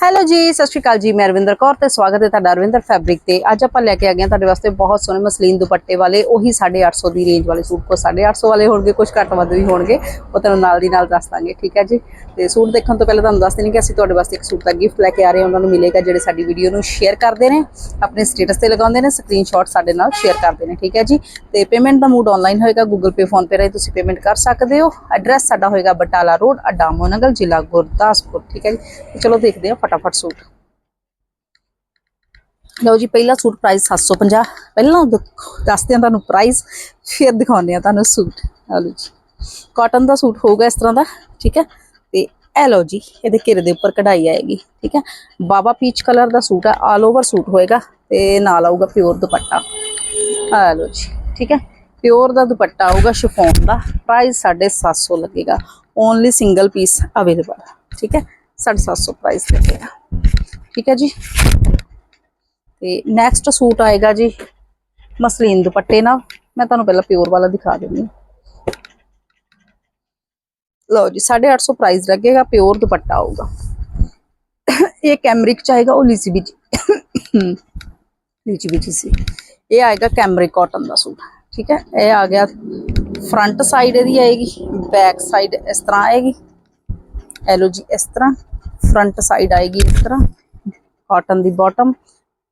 Hello ਜੀ, ਸਤਿ ਸ਼੍ਰੀ ਅਕਾਲ ਜੀ, ਮੈਂ ਅਰਵਿੰਦਰ ਕੌਰ ਤੇ ਸਵਾਗਤ ਹੈ ਤੁਹਾਡਾ ਅਰਵਿੰਦਰ ਫੈਬਰਿਕ ਤੇ। ਅੱਜ ਆਪਾਂ ਲੈ ਕੇ ਆ ਗਏ ਹਾਂ ਤੁਹਾਡੇ ਵਾਸਤੇ ਬਹੁਤ ਸੋਹਣੇ ਮਸਲੀਨ ਦੁਪੱਟੇ ਵਾਲੇ, ਉਹੀ 850 ਦੀ ਰੇਂਜ ਵਾਲੇ ਸੂਟ ਕੋ 850 ਵਾਲੇ ਹੋਣਗੇ ਕੁਝ ਘੱਟ ਵੱਧ ਵੀ ਹੋਣਗੇ, ਉਹ ਤੁਹਾਨੂੰ ਨਾਲ ਦੀ ਨਾਲ ਦੱਸ ਦਾਂਗੇ, ਠੀਕ ਹੈ ਜੀ? ਤੇ ਸੂਟ ਦੇਖਣ ਤੋਂ ਪਹਿਲਾਂ ਤੁਹਾਨੂੰ ਦੱਸ ਦੇਣੀ ਕਿ ਅਸੀਂ ਤੁਹਾਡੇ ਵਾਸਤੇ ਇੱਕ ਸੂਟ ਦਾ ਗਿਫਟ ਲੈ ਕੇ ਆ ਰਹੇ ਹਾਂ, ਉਹਨਾਂ ਨੂੰ ਮਿਲੇਗਾ ਜਿਹੜੇ ਸਾਡੀ ਵੀਡੀਓ ਨੂੰ ਸ਼ੇਅਰ ਕਰਦੇ ਨੇ, ਆਪਣੇ ਸਟੇਟਸ ਤੇ ਲਗਾਉਂਦੇ ਨੇ ਸਕਰੀਨਸ਼ਾਟ ਸਾਡੇ ਨਾਲ ਸ਼ੇਅਰ ਕਰਦੇ ਨੇ, ਠੀਕ ਹੈ ਜੀ? ਤੇ ਪੇਮੈਂਟ ਦਾ ਮੂਡ ਆਨਲਾਈਨ ਹੋਏਗਾ ਗੂਗਲ ਪੇ ਫੋਨ ਪੇ ਰਾਹੀਂ ਤੁਸੀਂ ਪੇਮੈਂਟ ਕਰ ਸਕਦੇ ਹੋ। ਐਡਰੈਸ ਸਾਡਾ ਹੋਏਗਾ ਬਟਾਲਾ ਰੋਡ ਅਡਾਮੋਨਗਰ ਜ਼ਿਲ੍ਹਾ ਗੁਰਦਾਸਪੁਰ, ਠੀਕ ਹੈ ਜੀ? ਚਲੋ ਦੇਖਦੇ ਹਾਂ ਫਟਾਫਟ ਸੂਟ ਲਓ ਜੀ ਪਹਿਲਾ ਸੂਟ ਪ੍ਰਾਈਸ 750 ਪਹਿਲਾਂ ਦੱਸਦੇ ਹਾਂ ਤੁਹਾਨੂੰ ਪ੍ਰਾਈਸ ਫਿਰ ਦਿਖਾਉਂਦੇ ਹਾਂ ਤੁਹਾਨੂੰ ਸੂਟ ਲਓ ਜੀ ਕਾਟਨ ਦਾ ਸੂਟ ਹੋਊਗਾ ਇਸ ਤਰ੍ਹਾਂ ਦਾ ਠੀਕ ਹੈ ਤੇ ਇਹ ਲਓ ਜੀ ਇਹਦੇ ਘੇਰੇ ਦੇ ਉੱਪਰ ਕਢਾਈ ਆਏਗੀ ਠੀਕ ਹੈ ਬਾਬਾ ਪੀਚ ਕਲਰ ਦਾ ਸੂਟ ਹੈ ਆਲ ਓਵਰ ਸੂਟ ਹੋਏਗਾ ਤੇ ਨਾਲ ਆਊਗਾ ਪਿਓਰ ਦੁਪੱਟਾ ਆ ਲਓ ਜੀ ਠੀਕ ਹੈ ਪਿਓਰ ਦਾ ਦੁਪੱਟਾ ਆਊਗਾ ਸ਼ਿਫੋਨ ਦਾ ਪ੍ਰਾਈਸ 750 ਲੱਗੇਗਾ ਓਨਲੀ ਸਿੰਗਲ ਪੀਸ ਅਵੇਲੇਬਲ ਠੀਕ ਹੈ 750 ਪ੍ਰਾਈਸ ਲੱਗੇਗਾ ਠੀਕ ਹੈ ਜੀ? ਤੇ ਨੈਕਸਟ ਸੂਟ ਆਏਗਾ ਜੀ, ਮਸਲੀਨ ਦੁਪੱਟੇ ਨਾਲ। ਮੈਂ ਤੁਹਾਨੂੰ ਪਹਿਲਾਂ ਪਿਓਰ ਵਾਲਾ ਦਿਖਾ ਦਿੰਦੀ ਹਾਂ। ਲਓ ਜੀ 850 ਪ੍ਰਾਈਸ ਲੱਗੇਗਾ ਪਿਓਰ ਦੁਪੱਟਾ ਆਊਗਾ। ਇਹ ਕੈਮਰਿਕ ਚ ਆਏਗਾ, ਉਹ ਲੀਸੀ ਵਿੱਚ ਲੀਚੀ ਵਿੱਚ ਸੀ। ਇਹ ਆਏਗਾ ਕੈਮਰਿਕ ਕਾਟਨ ਦਾ ਸੂਟ। ਠੀਕ ਹੈ? ਇਹ ਆ ਗਿਆ ਫਰੰਟ ਸਾਈਡ ਇਹਦੀ ਆਏਗੀ ਬੈਕ ਸਾਈਡ ਇਸ ਤਰ੍ਹਾਂ ਆਏਗੀ। ਇਹ ਲਓ ਜੀ, ਇਸ ਤਰ੍ਹਾਂ। ਫਰੰਟ ਸਾਈਡ ਆਏਗੀ ਇਸ ਤਰ੍ਹਾਂ ਕਾਟਨ ਦੀ ਬਾਟਮ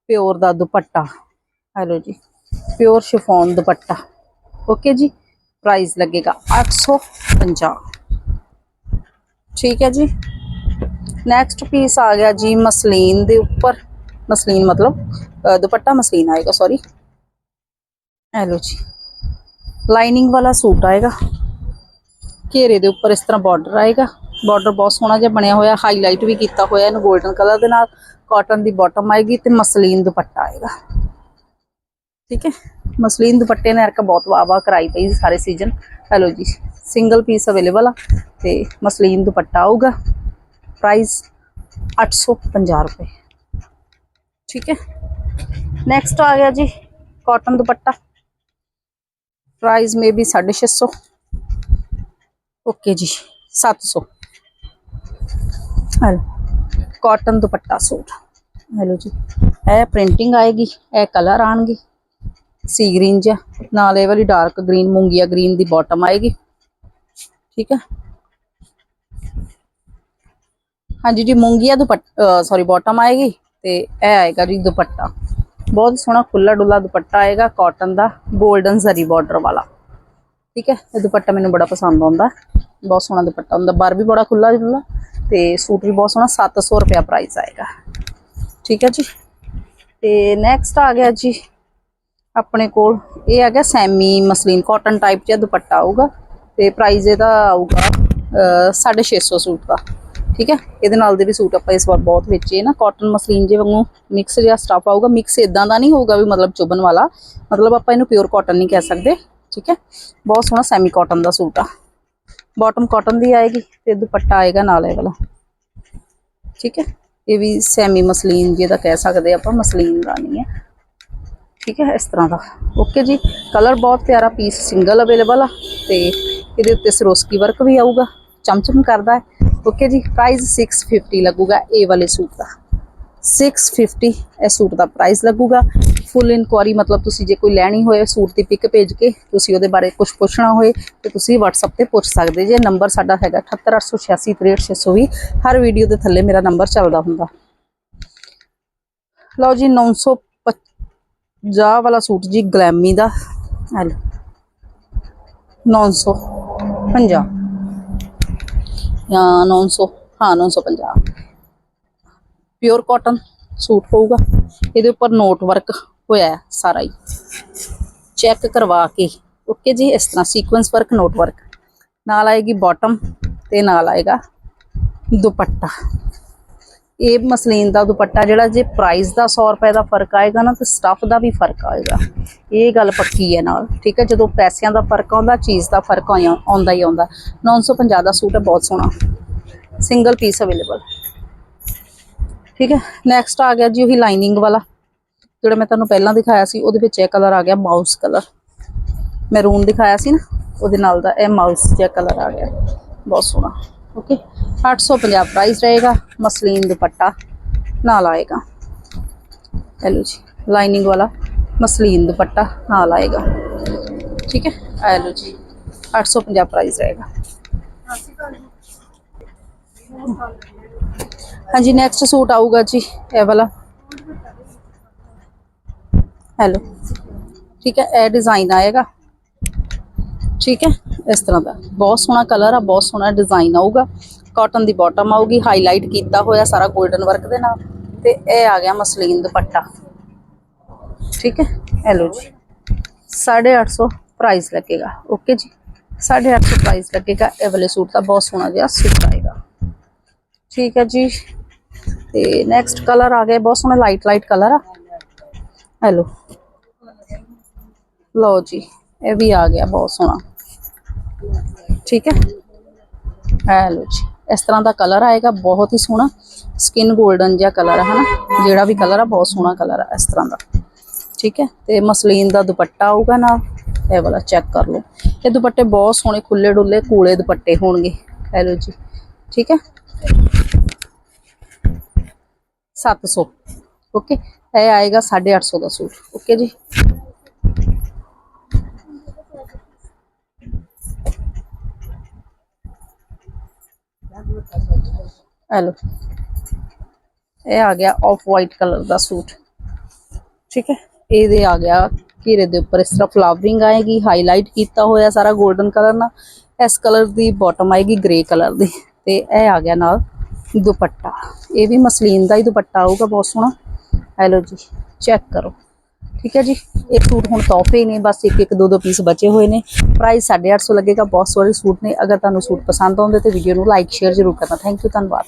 ਪਿਓਰ ਦਾ ਦੁਪੱਟਾ। ਹੈਲੋ ਜੀ ਪਿਓਰ ਸ਼ਿਫੋਨ ਦੁਪੱਟਾ। ਓਕੇ ਜੀ ਪ੍ਰਾਈਸ ਲੱਗੇਗਾ 850 ਠੀਕ ਹੈ ਜੀ? ਨੈਕਸਟ ਪੀਸ ਆ ਗਿਆ ਜੀ ਮਸਲੀਨ ਦੇ ਉੱਪਰ। ਮਸਲੀਨ ਮਤਲਬ ਦੁਪੱਟਾ ਮਸਲੀਨ ਆਏਗਾ ਸੌਰੀ ਹੈਲੋ ਜੀ ਲਾਈਨਿੰਗ ਵਾਲਾ ਸੂਟ ਆਏਗਾ। ਘੇਰੇ ਦੇ ਉੱਪਰ ਇਸ ਤਰ੍ਹਾਂ ਬਾਰਡਰ ਆਏਗਾ। ਬਾਰਡਰ ਬਹੁਤ ਸੋਹਣਾ ਜਿਹਾ ਬਣਿਆ ਹੋਇਆ ਹਾਈਲਾਈਟ ਵੀ ਕੀਤਾ ਹੋਇਆ ਇਹਨੂੰ 골ਡਨ ਕਲਰ ਦੇ ਨਾਲ ਕਾਟਨ ਦੀ ਬਾਟਮ ਆਏਗੀ ਤੇ ਮਸਲੀਨ ਦੁਪੱਟਾ ਆਏਗਾ। ਠੀਕ ਹੈ? ਮਸਲੀਨ ਦੁਪੱਟੇ ਨੇ ਅਰਕਾ ਬਹੁਤ ਵਾਵਾ ਕਰਾਈ ਪਈ ਸਾਰੇ ਸੀਜ਼ਨ ਹੈਲੋ ਜੀ ਸਿੰਗਲ ਪੀਸ ਅਵੇਲੇਬਲ ਆ ਤੇ ਮਸਲੀਨ ਦੁਪੱਟਾ ਆਊਗਾ। ਪ੍ਰਾਈਸ 850 ਰੁਪਏ। ਠੀਕ ਹੈ? ਨੈਕਸਟ ਆ ਗਿਆ ਜੀ ਕਾਟਨ ਦੁਪੱਟਾ। ਪ੍ਰਾਈਸ ਮੇ ਬੀ 650 ਓਕੇ ਜੀ 700 ਹੈਲੋ। ਕਾਟਨ ਦੁਪੱਟਾ ਸੂਟ। ਹੈਲੋ ਜੀ। ਇਹ ਪ੍ਰਿੰਟਿੰਗ ਆਏਗੀ, ਇਹ ਕਲਰ ਆਣਗੇ। ਸੀ ਗ੍ਰੀਨ ਜਿਹਾ। ਨਾਲ ਇਹ ਵਾਲੀ ਡਾਰਕ ਗ੍ਰੀਨ ਮੂੰਗੀਆ ਗ੍ਰੀਨ ਦੀ ਬਾਟਮ ਆਏਗੀ। ਠੀਕ ਹੈ ਹਾਂਜੀ ਜੀ, ਮੂੰਗੀਆ ਦੁਪੱਟਾ ਸੌਰੀ ਬਾਟਮ ਆਏਗੀ ਤੇ ਇਹ ਆਏਗਾ ਜੀ ਦੁਪੱਟਾ। ਬਹੁਤ ਸੋਹਣਾ ਖੁੱਲਾ ਡੁੱਲਾ ਦੁਪੱਟਾ ਆਏਗਾ ਕਾਟਨ ਦਾ 골ਡਨ ਜ਼ਰੀ ਬਾਰਡਰ ਵਾਲਾ। ਠੀਕ ਹੈ? ਇਹ ਦੁਪੱਟਾ ਮੈਨੂੰ ਬੜਾ ਪਸੰਦ ਆਉਂਦਾ। ਬਹੁਤ ਸੋਹਣਾ ਦੁਪੱਟਾ ਹੁੰਦਾ। ਬਾਰ ਵੀ ਬੜਾ ਖੁੱਲਾ ਡੁੱਲਾ ਤੇ ਸੂਟ ਵੀ ਬਹੁਤ ਸੋਹਣਾ। 700 ਰੁਪਿਆ ਪ੍ਰਾਈਸ ਆਏਗਾ ਠੀਕ ਹੈ ਜੀ? ਤੇ ਨੈਕਸਟ ਆ ਗਿਆ ਜੀ। ਆਪਣੇ ਕੋਲ ਇਹ ਆ ਗਿਆ ਸੈਮੀ ਮਸਲੀਨ ਕਾਟਨ ਟਾਈਪ ਜਿਹਾ ਦੁਪੱਟਾ ਆਊਗਾ। ਤੇ ਪ੍ਰਾਈਸ ਇਹਦਾ ਆਊਗਾ ਅਹ, 650 ਸੂਟ ਦਾ। ਠੀਕ ਹੈ? ਇਹਦੇ ਨਾਲ ਦੇ ਵੀ ਸੂਟ ਆਪਾਂ ਇਸ ਵਾਰ ਬਹੁਤ ਵੇਚੇ ਨਾ। ਕਾਟਨ ਮਸਲੀਨ ਜੇ ਵਾਂਗੂ ਮਿਕਸ ਜਿਹਾ ਸਟਫ ਆਊਗਾ। ਮਿਕਸ ਇਦਾਂ ਦਾ ਨਹੀਂ ਹੋਊਗਾ ਵੀ ਮਤਲਬ ਚੁਬਨ ਵਾਲਾ। ਮਤਲਬ ਆਪਾਂ ਇਹਨੂੰ ਪਿਓਰ ਕਾਟਨ ਨਹੀਂ ਕਹਿ ਸਕਦੇ। ਠੀਕ ਹੈ ਬਹੁਤ ਸੋਹਣਾ ਸੈਮੀ ਕਾਟਨ ਦਾ ਸੂਟ ਆ ਬਾਟਮ ਕਾਟਨ ਦੀ ਆਏਗੀ ਤੇ ਦੁਪੱਟਾ ਆਏਗਾ ਨਾਲ ਇਹ ਵਾਲਾ ਠੀਕ ਹੈ ਇਹ ਵੀ ਸੈਮੀ ਮਸਲੀਨ ਜਿਹਦਾ ਕਹਿ ਸਕਦੇ ਆਪਾਂ ਮਸਲੀਨ ਦਾ ਨਹੀਂ ਹੈ ਠੀਕ ਹੈ ਇਸ ਤਰ੍ਹਾਂ ਦਾ ਓਕੇ ਜੀ ਕਲਰ ਬਹੁਤ ਪਿਆਰਾ ਪੀਸ ਸਿੰਗਲ ਅਵੇਲੇਬਲ ਆ ਤੇ ਇਹਦੇ ਉੱਤੇ ਸਰੋਸਕੀ ਵਰਕ ਵੀ ਆਊਗਾ ਚਮਚਮ ਕਰਦਾ ਹੈ ਓਕੇ ਜੀ ਪ੍ਰਾਈਸ 650 ਲੱਗੂਗਾ ਇਹ ਵਾਲੇ ਸੂਟ ਦਾ 650 ਇਹ ਸੂਟ ਦਾ ਪ੍ਰਾਈਸ ਲੱਗੂਗਾ ਫੁੱਲ ਇਨਕੁਆਰੀ ਮਤਲਬ ਤੁਸੀਂ ਜੇ ਕੋਈ ਲੈਣੀ ਹੋਏ ਸੂਟ ਦੀ ਪਿਕ ਭੇਜ ਕੇ, ਤੁਸੀਂ ਉਹਦੇ ਬਾਰੇ ਕੁਝ ਪੁੱਛਣਾ ਹੋਏ, ਤੇ ਤੁਸੀਂ WhatsApp ਤੇ ਪੁੱਛ ਸਕਦੇ ਜੇ। ਨੰਬਰ ਸਾਡਾ ਹੈਗਾ 78886 ਹਰ ਵੀਡੀਓ ਦੇ ਥੱਲੇ ਮੇਰਾ ਨੰਬਰ ਚੱਲਦਾ ਹੁੰਦਾ। ਲਓ ਜੀ 950 ਵਾਲਾ ਸੂਟ ਜੀ ਗਲੈਮੀ ਦਾ। ਆ ਲਓ। 950 ਜਾਂ 900 ਹਾਂ 950 ਪਿਓਰ ਕਾਟਨ ਸੂਟ ਹੋਊਗਾ। ਇਹਦੇ ਉੱਪਰ ਨੋਟ ਵਰਕ ਹੋਇਆ ਸਾਰਾ ਹੀ। ਚੈੱਕ ਕਰਵਾ ਕੇ। ਓਕੇ ਜੀ, ਇਸ ਤਰ੍ਹਾਂ ਸੀਕੁਐਂਸ ਵਰਕ ਨੋਟ ਵਰਕ ਨਾਲ ਆਏਗੀ ਬਾਟਮ ਤੇ ਨਾਲ ਆਏਗਾ ਦੁਪੱਟਾ। ਇਹ ਮਸਲੀਨ ਦਾ ਦੁਪੱਟਾ ਜਿਹੜਾ ਜੇ ਪ੍ਰਾਈਸ ਦਾ 100 ਰੁਪਏ ਦਾ ਫ਼ਰਕ ਆਏਗਾ ਨਾ, ਤੇ ਸਟਫ ਦਾ ਵੀ ਫ਼ਰਕ ਆਏਗਾ। ਇਹ ਗੱਲ ਪੱਕੀ ਹੈ ਨਾਲ, ਠੀਕ ਹੈ? ਜਦੋਂ ਪੈਸਿਆਂ ਦਾ ਫ਼ਰਕ ਆਉਂਦਾ, ਚੀਜ਼ ਦਾ ਫ਼ਰਕ ਆਉਂਦਾ ਹੀ ਆਉਂਦਾ। 950 ਦਾ ਸੂਟ ਹੈ, ਬਹੁਤ ਸੋਹਣਾ। ਸਿੰਗਲ ਪੀਸ ਅਵੇਲੇਬਲ ਠੀਕ ਹੈ? ਨੈਕਸਟ ਆ ਗਿਆ ਜੀ ਉਹੀ ਲਾਈਨਿੰਗ ਵਾਲਾ। ਜਿਹੜਾ ਮੈਂ ਤੁਹਾਨੂੰ ਪਹਿਲਾਂ ਦਿਖਾਇਆ ਸੀ, ਉਹਦੇ ਵਿੱਚ ਇਹ ਕਲਰ ਆ ਗਿਆ ਮਾਊਸ ਕਲਰ ਮੈਰੂਨ ਦਿਖਾਇਆ ਸੀ ਨਾ, ਉਹਦੇ ਨਾਲ ਦਾ ਇਹ ਮਾਊਸ ਜਿਹਾ ਕਲਰ ਆ ਗਿਆ। ਬਹੁਤ ਸੋਹਣਾ। ਓਕੇ 850 ਪ੍ਰਾਈਸ ਰਹੇਗਾ, ਮਸਲੀਨ ਦੁਪੱਟਾ ਨਾਲ ਆਏਗਾ। ਇਹ ਲਓ ਜੀ ਲਾਈਨਿੰਗ ਵਾਲਾ ਮਸਲੀਨ ਦੁਪੱਟਾ ਨਾਲ ਆਏਗਾ। ਠੀਕ ਹੈ? ਇਹ ਲਓ ਜੀ 850 ਪ੍ਰਾਈਸ ਰਹੇਗਾ। ਹਾਂਜੀ ਨੈਕਸਟ ਸੂਟ ਆਊਗਾ ਜੀ, ਇਹ ਵਾਲਾ। ਹੈਲੋ ਠੀਕ ਹੈ ਇਹ ਡਿਜ਼ਾਈਨ ਆਏਗਾ ਠੀਕ ਹੈ ਇਸ ਤਰ੍ਹਾਂ ਦਾ ਬਹੁਤ ਸੋਹਣਾ ਕਲਰ ਆ ਬਹੁਤ ਸੋਹਣਾ ਡਿਜ਼ਾਈਨ ਆਊਗਾ ਕਾਟਨ ਦੀ ਬਾਟਮ ਆਊਗੀ ਹਾਈਲਾਈਟ ਕੀਤਾ ਹੋਇਆ ਸਾਰਾ 골ਡਨ ਵਰਕ ਦੇ ਨਾਲ ਤੇ ਇਹ ਆ ਗਿਆ ਮਸਲੀਨ ਦੁਪੱਟਾ ਠੀਕ ਹੈ ਇਹ ਲਓ ਜੀ 850 ਪ੍ਰਾਈਸ ਲੱਗੇਗਾ ਓਕੇ ਜੀ 850 ਪ੍ਰਾਈਸ ਲੱਗੇਗਾ ਇਹ ਵਾਲੇ ਸੂਟ ਦਾ ਬਹੁਤ ਸੋਹਣਾ ਜਿਹਾ ਸੂਟ ਆਏਗਾ ਠੀਕ ਹੈ ਜੀ ਤੇ ਨੈਕਸਟ ਕਲਰ ਆ ਗਿਆ ਬਹੁਤ ਸੋਹਣਾ ਲਾਈਟ ਲਾਈਟ ਕਲਰ ਆ ਹੈਲੋ ਲਓ ਜੀ, ਇਹ ਵੀ ਆ ਗਿਆ ਬਹੁਤ ਸੋਹਣਾ। ਠੀਕ ਹੈ? ਹੈਲੋ ਜੀ, ਇਸ ਤਰ੍ਹਾਂ ਦਾ ਕਲਰ ਆਏਗਾ, ਬਹੁਤ ਹੀ ਸੋਹਣਾ ਸਕਿਨ 골ਡਨ ਜਿਹਾ ਕਲਰ ਹੈ ਹਨਾ? ਜਿਹੜਾ ਵੀ ਕਲਰ ਆ, ਬਹੁਤ ਸੋਹਣਾ ਕਲਰ ਆ, ਇਸ ਤਰ੍ਹਾਂ ਦਾ। ਠੀਕ ਹੈ? ਤੇ ਮਸਲੀਨ ਦਾ ਦੁਪੱਟਾ ਆਊਗਾ ਨਾਲ, ਇਹ ਵਾਲਾ ਚੈੱਕ ਕਰ ਲਓ। ਇਹ ਦੁਪੱਟੇ ਬਹੁਤ ਸੋਹਣੇ ਖੁੱਲੇ ਡੁੱਲੇ ਕੂਲੇ ਦੁਪੱਟੇ ਹੋਣਗੇ। ਹੈਲੋ ਜੀ, ਠੀਕ ਹੈ? 700 ਓਕੇ? ਇਹ ਆਏਗਾ 850 ਦਾ ਸੂਟ, ਓਕੇ ਜੀ? ਹੈਲੋ। ਇਹ ਆ ਗਿਆ ਆਫ ਵਾਈਟ ਕਲਰ ਦਾ ਸੂਟ। ਠੀਕ ਹੈ? ਇਹਦੇ ਆ ਗਿਆ ਘੇਰੇ ਦੇ ਉੱਪਰ। ਇਸ ਤਰ੍ਹਾਂ ਫਲਾਵਰਿੰਗ ਆਏਗੀ ਹਾਈਲਾਈਟ ਕੀਤਾ ਹੋਇਆ ਸਾਰਾ 골ਡਨ ਕਲਰ ਨਾਲ। ਇਸ ਕਲਰ ਦੀ ਬਾਟਮ ਆਏਗੀ ਗ੍ਰੇ ਕਲਰ ਦੀ। ਤੇ ਇਹ ਆ ਗਿਆ ਨਾਲ ਦੁਪੱਟਾ। ਇਹ ਵੀ ਮਸਲੀਨ ਦਾ ਹੀ ਦੁਪੱਟਾ ਆਊਗਾ, ਬਹੁਤ ਸੋਹਣਾ। ਹੈਲੋ ਜੀ ਚੈੱਕ ਕਰੋ। ਠੀਕ ਹੈ ਜੀ? ਇਹ ਸੂਟ ਹੁਣ ਤੋਹਫੇ ਹੀ ਨੇ, ਬਸ ਇੱਕ ਇੱਕ, ਦੋ ਦੋ ਪੀਸ ਬਚੇ ਹੋਏ ਨੇ। ਪ੍ਰਾਈਸ 850 ਲੱਗੇਗਾ, ਬਹੁਤ ਸੋਹਣੇ ਸੂਟ ਨੇ। ਅਗਰ ਤੁਹਾਨੂੰ ਸੂਟ ਪਸੰਦ ਆਉਂਦੇ ਤੇ ਵੀਡੀਓ ਨੂੰ ਲਾਈਕ ਸ਼ੇਅਰ ਜ਼ਰੂਰ ਕਰਨਾ। ਥੈਂਕ ਯੂ ਧੰਨਵਾਦ।